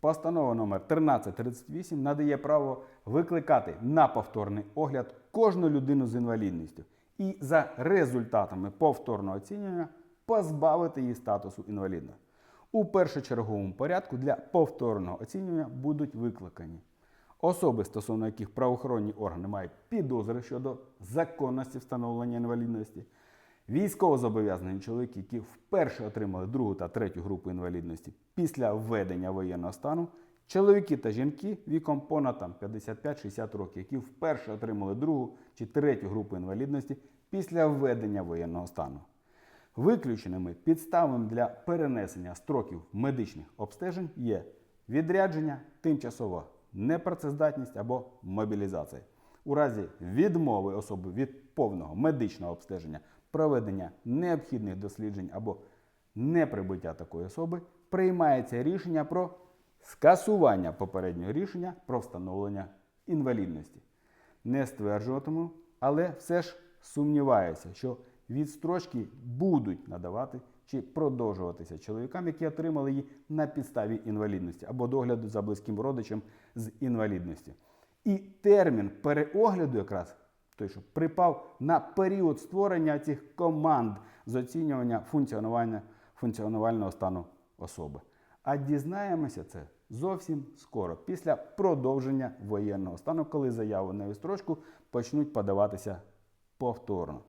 Постанова номер 1338 надає право викликати на повторний огляд кожну людину з інвалідністю і за результатами повторного оцінювання позбавити її статусу інваліда. У першочерговому порядку для повторного оцінювання будуть викликані особи, стосовно яких правоохоронні органи мають підозри щодо законності встановлення інвалідності, військовозобов'язані чоловіки, які вперше отримали другу та третю групу інвалідності після введення воєнного стану, чоловіки та жінки віком понад там, 55-60 років, які вперше отримали другу чи третю групу інвалідності після введення воєнного стану. Виключеними підставами для перенесення строків медичних обстежень є відрядження, тимчасова непрацездатність або мобілізація. У разі відмови особи від повного медичного обстеження, проведення необхідних досліджень або неприбуття такої особи, приймається рішення про скасування попереднього рішення про встановлення інвалідності. Не стверджуватиму, але все ж сумніваюся, що відстрочки будуть надавати чи продовжуватися чоловікам, які отримали її на підставі інвалідності або догляду за близьким родичем з інвалідності. І термін переогляду якраз той, що припав на період створення цих команд з оцінювання функціонування функціонувального стану особи. А дізнаємося це зовсім скоро, після продовження воєнного стану, коли заяву на відстрочку почнуть подаватися повторно.